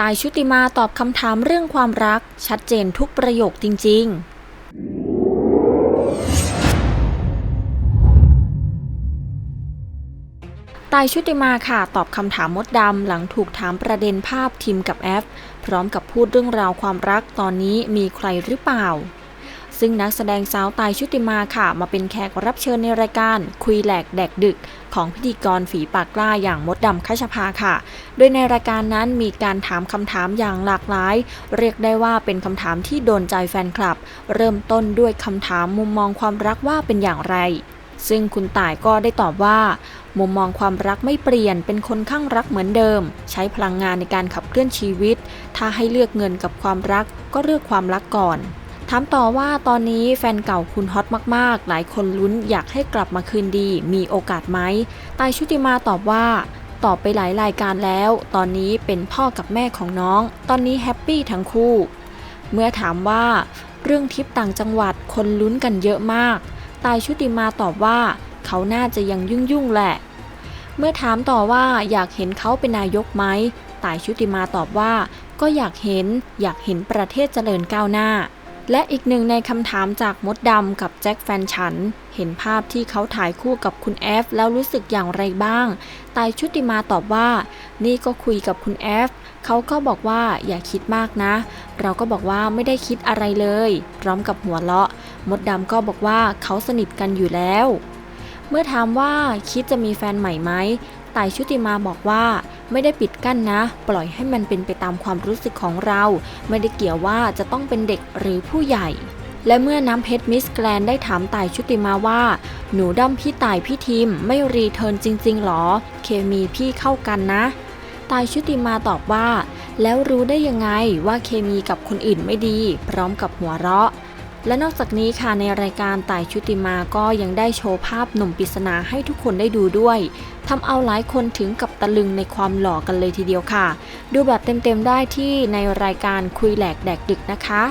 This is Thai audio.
ตายชุติมาตอบคำถามเรื่องความรัก ชัดเจนทุกประโยคจริง ๆ ตายชุติมาค่ะตอบคำถามมดดำหลังถูกถามประเด็นภาพทีมกับแอฟ พร้อมกับพูดเรื่องราวความรักตอนนี้มีใครหรือเปล่า ซึ่งนักแสดงสาวตายชุติมาค่ะ มาเป็นแขกรับเชิญในรายการคุยแหลกแดกดึก ของพิธีกรฝีปากกล้าอย่างมดดำคัชภาค่ะ โดยในรายการนั้นมีการถามคำถามอย่างหลากหลาย เรียกได้ว่าเป็นคำถามที่โดนใจแฟนคลับ เริ่มต้นด้วยคำถามมุมมองความรักว่าเป็นอย่างไร ซึ่งคุณต่ายก็ได้ตอบว่ามุมมองความรักไม่เปลี่ยนเป็นคนข้างรักเหมือนเดิม ใช้พลังงานในการขับเคลื่อนชีวิต ถ้าให้เลือกเงินกับความรักก็เลือกความรักก่อน ถามต่อว่าตอนนี้แฟนเก่าคุณฮอตมากๆ หลายคนลุ้นอยากให้กลับมาคืนดี มีโอกาสไหมตายชุติมาตอบว่าตอบไปหลายรายการแล้ว ตอนนี้เป็นพ่อกับแม่ของน้อง ตอนนี้แฮปปี้ทั้งคู่ เมื่อถามว่าเรื่องทริปต่างจังหวัดคนลุ้นกันเยอะมาก ตายชุติมาตอบว่า เขาน่าจะยังยุ่งๆแหละ เมื่อถามต่อว่าอยากเห็นเขาเป็นนายกไหมตายชุติมาตอบว่า ก็อยากเห็น อยากเห็นประเทศเจริญก้าวหน้า และอีกหนึ่งในคำถามจากมดดำกับแจ็คแฟนฉัน เห็นภาพที่เขาถ่ายคู่กับคุณแอฟแล้วรู้สึกอย่างไรบ้าง ตายชุติมาตอบว่า นี่ก็คุยกับคุณแอฟเขาก็บอกว่าอย่าคิดมากนะ เราก็บอกว่าไม่ได้คิดอะไรเลย พร้อมกับหัวเราะ มดดำก็บอกว่าเขาสนิทกันอยู่แล้ว เมื่อถามว่าคิดจะมีแฟนใหม่ไหมต่ายชุติมาบอกว่าไม่ได้ปิดกั้นนะ ปล่อยให้มันเป็นไปตามความรู้สึกของเรา ไม่ได้เกี่ยวว่าจะต้องเป็นเด็กหรือผู้ใหญ่ และเมื่อน้ำเพชรมิสแกรนได้ถามต่ายชุติมาว่า หนูด้อมพี่ต่ายพี่ทีมไม่รีเทิร์นจริง ๆหรอ เคมีพี่เข้ากันนะต่ายชุติมาตอบว่า แล้วรู้ได้ยังไงว่าเคมีกับคนอื่นไม่ดี พร้อมกับหัวเราะ และนอกจากนี้ค่ะในรายการต่ายชุติมาก็ยังได้โชว์ภาพหนุ่มปริศนาให้ทุกคนได้ดูด้วยทำเอาหลายคนถึงกับตะลึงในความหล่อกันเลยทีเดียวค่ะ ดูแบบเต็มๆได้ที่ในรายการคุยแหลกแดกดึกนะคะ